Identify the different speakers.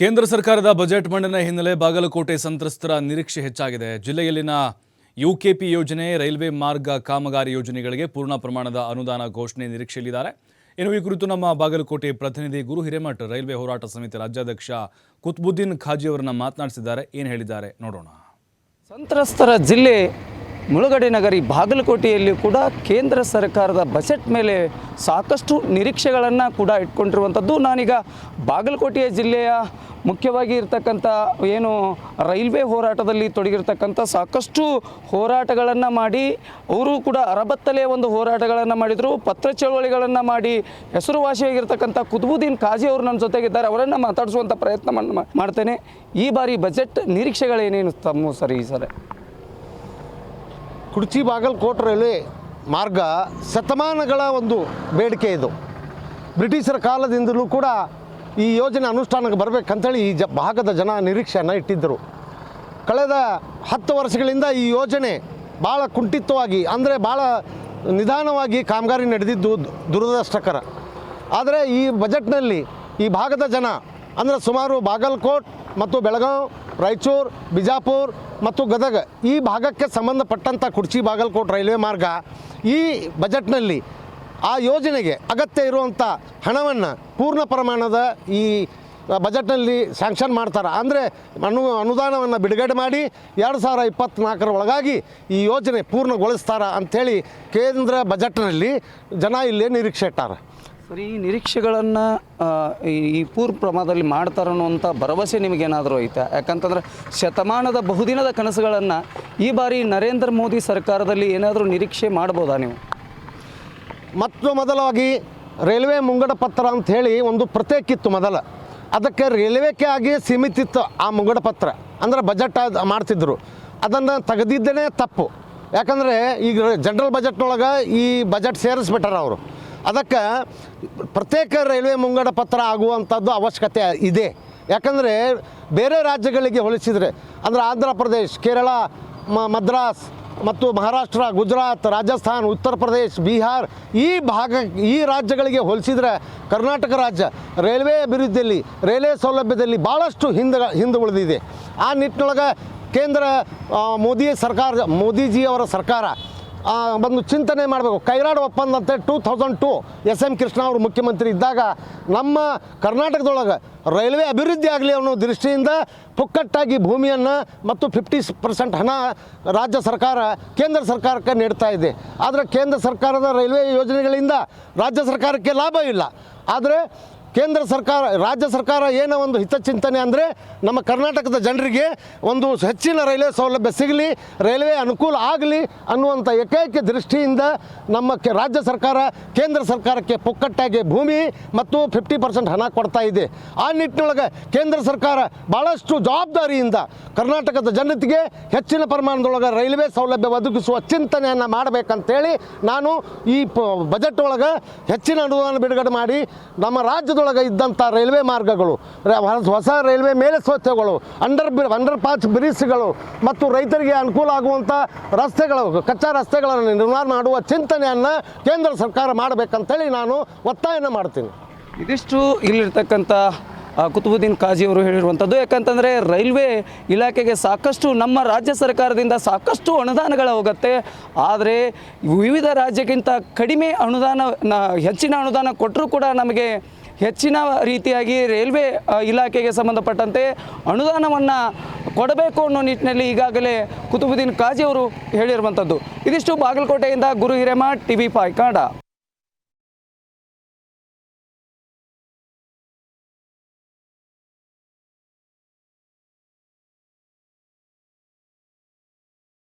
Speaker 1: ಕೇಂದ್ರ ಸರ್ಕಾರದ ಬಜೆಟ್ ಮಂಡನೆ ಹಿನ್ನೆಲೆ ಬಾಗಲಕೋಟೆ ಸಂತ್ರಸ್ತರ ನಿರೀಕ್ಷೆ ಹೆಚ್ಚಾಗಿದೆ. ಜಿಲ್ಲೆಯಲ್ಲಿನ ಯುಕೆಪಿ ಯೋಜನೆ, ರೈಲ್ವೆ ಮಾರ್ಗ ಕಾಮಗಾರಿ ಯೋಜನೆಗಳಿಗೆ ಪೂರ್ಣ ಪ್ರಮಾಣದ ಅನುದಾನ ಘೋಷಣೆ ನಿರೀಕ್ಷೆಯಲ್ಲಿದ್ದಾರೆ. ಇನ್ನು ಈ ಕುರಿತು ನಮ್ಮ ಬಾಗಲಕೋಟೆ ಪ್ರತಿನಿಧಿ ಗುರು ಹಿರೇಮಠ್ ರೈಲ್ವೆ ಹೋರಾಟ ಸಮಿತಿ ರಾಜ್ಯಾಧ್ಯಕ್ಷ ಕುತ್ಬುದ್ದೀನ್ ಖಾಜಿ ಅವರನ್ನು ಮಾತನಾಡಿಸಿದ್ದಾರೆ. ಏನು ಹೇಳಿದ್ದಾರೆ ನೋಡೋಣ.
Speaker 2: ಸಂತ್ರಸ್ತರ ಜಿಲ್ಲೆ ಮುಳುಗಡೆ ನಗರಿ ಬಾಗಲಕೋಟೆಯಲ್ಲಿ ಕೂಡ ಕೇಂದ್ರ ಸರ್ಕಾರದ ಬಜೆಟ್ ಮೇಲೆ ಸಾಕಷ್ಟು ನಿರೀಕ್ಷೆಗಳನ್ನು ಕೂಡ ಇಟ್ಕೊಂಡಿರುವಂಥದ್ದು. ನಾನೀಗ ಬಾಗಲಕೋಟೆಯ ಜಿಲ್ಲೆಯ ಮುಖ್ಯವಾಗಿ ಇರ್ತಕ್ಕಂಥ ಏನು ರೈಲ್ವೆ ಹೋರಾಟದಲ್ಲಿ ತೊಡಗಿರ್ತಕ್ಕಂಥ ಸಾಕಷ್ಟು ಹೋರಾಟಗಳನ್ನು ಮಾಡಿ, ಅವರು ಕೂಡ ಅರಬತ್ತಲೇ ಒಂದು ಹೋರಾಟಗಳನ್ನು ಮಾಡಿದರು. ಪತ್ರ ಚಳವಳಿಗಳನ್ನು ಮಾಡಿ ಹೆಸರುವಾಸಿಯಾಗಿರ್ತಕ್ಕಂಥ ಕುತುಬುದ್ದೀನ್ ಖಾಜಿ ಅವರು ನನ್ನ ಜೊತೆಗಿದ್ದಾರೆ. ಅವರನ್ನು ಮಾತಾಡಿಸುವಂಥ ಪ್ರಯತ್ನ ಮಾಡ್ತೇನೆ. ಈ ಬಾರಿ ಬಜೆಟ್ ನಿರೀಕ್ಷೆಗಳೇನೇನು ತಮ್ಮ ಸರಿ ಸರ್
Speaker 3: ಕುಡ್ಚಿ ಬಾಗಲಕೋಟ್ ರೈಲ್ವೆ ಮಾರ್ಗ ಶತಮಾನಗಳ ಒಂದು ಬೇಡಿಕೆ ಇದು. ಬ್ರಿಟಿಷರ ಕಾಲದಿಂದಲೂ ಕೂಡ ಈ ಯೋಜನೆ ಅನುಷ್ಠಾನಕ್ಕೆ ಬರಬೇಕಂತೇಳಿ ಈ ಜ ಭಾಗದ ಜನ ನಿರೀಕ್ಷೆಯನ್ನು ಇಟ್ಟಿದ್ದರು. ಕಳೆದ ಹತ್ತು ವರ್ಷಗಳಿಂದ ಈ ಯೋಜನೆ ಭಾಳ ಕುಂಠಿತವಾಗಿ ಅಂದರೆ ಭಾಳ ನಿಧಾನವಾಗಿ ಕಾಮಗಾರಿ ನಡೆದಿದ್ದು ದುರದೃಷ್ಟಕರ. ಆದರೆ ಈ ಬಜೆಟ್ನಲ್ಲಿ ಈ ಭಾಗದ ಜನ ಅಂದರೆ ಸುಮಾರು ಬಾಗಲಕೋಟ್ ಮತ್ತು ಬೆಳಗಾವಿ ರಾಯಚೂರು, ಬಿಜಾಪುರ್ ಮತ್ತು ಗದಗ ಈ ಭಾಗಕ್ಕೆ ಸಂಬಂಧಪಟ್ಟಂಥ ಕುರ್ಚಿ ಬಾಗಲಕೋಟ್ ರೈಲ್ವೆ ಮಾರ್ಗ ಈ ಬಜೆಟ್ನಲ್ಲಿ ಆ ಯೋಜನೆಗೆ ಅಗತ್ಯ ಇರುವಂಥ ಹಣವನ್ನು ಪೂರ್ಣ ಪ್ರಮಾಣದ ಈ ಬಜೆಟ್ನಲ್ಲಿ ಸ್ಯಾಂಕ್ಷನ್ ಮಾಡ್ತಾರೆ. ಅಂದರೆ ಅನು ಅನುದಾನವನ್ನು ಬಿಡುಗಡೆ ಮಾಡಿ ಎರಡು ಸಾವಿರ ಇಪ್ಪತ್ತ್ನಾಲ್ಕರ ಒಳಗಾಗಿ ಈ ಯೋಜನೆ ಪೂರ್ಣಗೊಳಿಸ್ತಾರ ಅಂಥೇಳಿ ಕೇಂದ್ರ ಬಜೆಟ್ನಲ್ಲಿ ಜನ ಇಲ್ಲೇ ನಿರೀಕ್ಷೆ ಇಟ್ಟಾರ.
Speaker 2: ಸರ್, ಈ ನಿರೀಕ್ಷೆಗಳನ್ನು ಈ ಪೂರ್ವ ಪ್ರಮಾಣದಲ್ಲಿ ಮಾಡ್ತಾರೆ ಅನ್ನುವಂಥ ಭರವಸೆ ನಿಮಗೇನಾದರೂ ಐತೆ? ಯಾಕಂತಂದ್ರೆ ಶತಮಾನದ ಬಹುದಿನದ ಕನಸುಗಳನ್ನು ಈ ಬಾರಿ ನರೇಂದ್ರ ಮೋದಿ ಸರ್ಕಾರದಲ್ಲಿ ಏನಾದರೂ ನಿರೀಕ್ಷೆ ಮಾಡ್ಬೋದಾ ನೀವು?
Speaker 3: ಮತ್ತು ಮೊದಲಾಗಿ ರೈಲ್ವೆ ಮುಂಗಡ ಪತ್ರ ಅಂತ ಹೇಳಿ ಒಂದು ಪ್ರತ್ಯೇಕ ಇತ್ತು ಮೊದಲ. ಅದಕ್ಕೆ ರೈಲ್ವೆಗೆ ಆಗಿ ಸೀಮಿತ ಇತ್ತು ಆ ಮುಂಗಡ ಪತ್ರ. ಅಂದರೆ ಬಜೆಟ್ ಮಾಡ್ತಿದ್ರು. ಅದನ್ನು ತೆಗೆದಿದ್ದೇನೆ ತಪ್ಪು. ಯಾಕಂದರೆ ಈಗ ಜನರಲ್ ಬಜೆಟ್ನೊಳಗೆ ಈ ಬಜೆಟ್ ಸೇರಿಸ್ಬಿಟ್ಟಾರ ಅವರು. ಅದಕ್ಕೆ ಪ್ರತ್ಯೇಕ ರೈಲ್ವೆ ಮುಂಗಡ ಪತ್ರ ಆಗುವಂಥದ್ದು ಅವಶ್ಯಕತೆ ಇದೆ. ಯಾಕಂದರೆ ಬೇರೆ ರಾಜ್ಯಗಳಿಗೆ ಹೋಲಿಸಿದರೆ ಅಂದರೆ ಆಂಧ್ರ ಪ್ರದೇಶ್, ಕೇರಳ ಮದ್ರಾಸ್ ಮತ್ತು ಮಹಾರಾಷ್ಟ್ರ, ಗುಜರಾತ್, ರಾಜಸ್ಥಾನ್, ಉತ್ತರ ಪ್ರದೇಶ್, ಬಿಹಾರ್ ಈ ಭಾಗ, ಈ ರಾಜ್ಯಗಳಿಗೆ ಹೋಲಿಸಿದರೆ ಕರ್ನಾಟಕ ರಾಜ್ಯ ರೈಲ್ವೆ ಅಭಿವೃದ್ಧಿಯಲ್ಲಿ, ರೈಲ್ವೆ ಸೌಲಭ್ಯದಲ್ಲಿ ಭಾಳಷ್ಟು ಹಿಂದೆ ಹಿಂದೆ ಉಳಿದಿದೆ. ಆ ನಿಟ್ಟಿನೊಳಗೆ ಕೇಂದ್ರ ಮೋದಿ ಸರ್ಕಾರ, ಮೋದಿಜಿಯವರ ಸರ್ಕಾರ ಒಂದು ಚಿಂತನೆ ಮಾಡಬೇಕು. ಕೈರಾಡ್ ಒಪ್ಪಂದ ಅಂತೇಳಿ two thousand two S M Krishna ಅವರು ಮುಖ್ಯಮಂತ್ರಿ ಇದ್ದಾಗ ನಮ್ಮ ಕರ್ನಾಟಕದೊಳಗೆ ರೈಲ್ವೆ ಅಭಿವೃದ್ಧಿ ಆಗಲಿ ಅನ್ನೋ ದೃಷ್ಟಿಯಿಂದ ಪುಕ್ಕಟ್ಟಾಗಿ ಭೂಮಿಯನ್ನು ಮತ್ತು ಫಿಫ್ಟಿ ಪರ್ಸೆಂಟ್ ಹಣ ರಾಜ್ಯ ಸರ್ಕಾರ, ಕೇಂದ್ರ ಸರ್ಕಾರಕ್ಕೆ ನೀಡ್ತಾ ಇದೆ. ಆದರೆ ಕೇಂದ್ರ ಸರ್ಕಾರದ ರೈಲ್ವೆ ಯೋಜನೆಗಳಿಂದ ರಾಜ್ಯ ಸರ್ಕಾರಕ್ಕೆ ಲಾಭ ಇಲ್ಲ ಆದರೆ ಕೇಂದ್ರ ಸರ್ಕಾರ, ರಾಜ್ಯ ಸರ್ಕಾರ ಏನೋ ಒಂದು ಹಿತಚಿಂತನೆ ಅಂದರೆ ನಮ್ಮ ಕರ್ನಾಟಕದ ಜನರಿಗೆ ಒಂದು ಹೆಚ್ಚಿನ ರೈಲ್ವೆ ಸೌಲಭ್ಯ ಸಿಗಲಿ, ರೈಲ್ವೆ ಅನುಕೂಲ ಆಗಲಿ ಅನ್ನುವಂಥ ಏಕೈಕ ದೃಷ್ಟಿಯಿಂದ ನಮ್ಮ ರಾಜ್ಯ ಸರ್ಕಾರ, ಕೇಂದ್ರ ಸರ್ಕಾರಕ್ಕೆ ಪುಕ್ಕಟ್ಟಾಗಿ ಭೂಮಿ ಮತ್ತು ಫಿಫ್ಟಿ ಪರ್ಸೆಂಟ್ ಹಣ ಕೊಡ್ತಾ ಇದೆ. ಆ ನಿಟ್ಟಿನೊಳಗೆ ಕೇಂದ್ರ ಸರ್ಕಾರ ಭಾಳಷ್ಟು ಜವಾಬ್ದಾರಿಯಿಂದ ಕರ್ನಾಟಕದ ಜನತೆಗೆ ಹೆಚ್ಚಿನ ಪ್ರಮಾಣದೊಳಗೆ ರೈಲ್ವೆ ಸೌಲಭ್ಯ ಒದಗಿಸುವ ಚಿಂತನೆಯನ್ನು ಮಾಡಬೇಕಂತೇಳಿ ನಾನು ಈ ಬಜೆಟ್ ಒಳಗೆ ಹೆಚ್ಚಿನ ಅನುದಾನ ಬಿಡುಗಡೆ ಮಾಡಿ ನಮ್ಮ ರಾಜ್ಯದೊಳಗೆ ಇದ್ದಂಥ ರೈಲ್ವೆ ಮಾರ್ಗಗಳು ಹೊಸ- ರೈಲ್ವೆ ಮೇಲೆ ಸ್ವಚ್ಛಗಳು ಅಂಡರ್ ಅಂಡರ್ ಪಾಚ್ ಬ್ರಿಡ್ಜ್ಗಳು ಮತ್ತು ರೈತರಿಗೆ ಅನುಕೂಲ ಆಗುವಂಥ ರಸ್ತೆಗಳು, ಕಚ್ಚಾ ರಸ್ತೆಗಳನ್ನು ನಿರ್ಮಾಣ ಮಾಡುವ ಚಿಂತನೆಯನ್ನು ಕೇಂದ್ರ ಸರ್ಕಾರ ಮಾಡಬೇಕಂತೇಳಿ ನಾನು ಒತ್ತಾಯನ ಮಾಡ್ತೀನಿ.
Speaker 2: ಇದಿಷ್ಟು ಇಲ್ಲಿರ್ತಕ್ಕಂಥ ಕುತುಬುದ್ದೀನ್ ಖಾಜಿ ಅವರು ಹೇಳಿರುವಂಥದ್ದು. ಯಾಕಂತಂದರೆ ರೈಲ್ವೆ ಇಲಾಖೆಗೆ ಸಾಕಷ್ಟು, ನಮ್ಮ ರಾಜ್ಯ ಸರ್ಕಾರದಿಂದ ಸಾಕಷ್ಟು ಅನುದಾನಗಳು ಹೋಗುತ್ತೆ. ಆದರೆ ವಿವಿಧ ರಾಜ್ಯಕ್ಕಿಂತ ಕಡಿಮೆ ಅನುದಾನ ಹೆಚ್ಚಿನ ಅನುದಾನ ಕೊಟ್ಟರೂ ಕೂಡ ನಮಗೆ ಹೆಚ್ಚಿನ ರೀತಿಯಾಗಿ ರೈಲ್ವೆ ಇಲಾಖೆಗೆ ಸಂಬಂಧಪಟ್ಟಂತೆ ಅನುದಾನವನ್ನು ಕೊಡಬೇಕು ಅನ್ನೋ ನಿಟ್ಟಿನಲ್ಲಿ ಈಗಾಗಲೇ ಕುತುಬುದ್ದೀನ್ ಕಾಜಿ ಅವರು ಹೇಳಿರುವಂಥದ್ದು ಇದಿಷ್ಟು ಬಾಗಲಕೋಟೆಯಿಂದ Guru Hiremath T V five Kannada.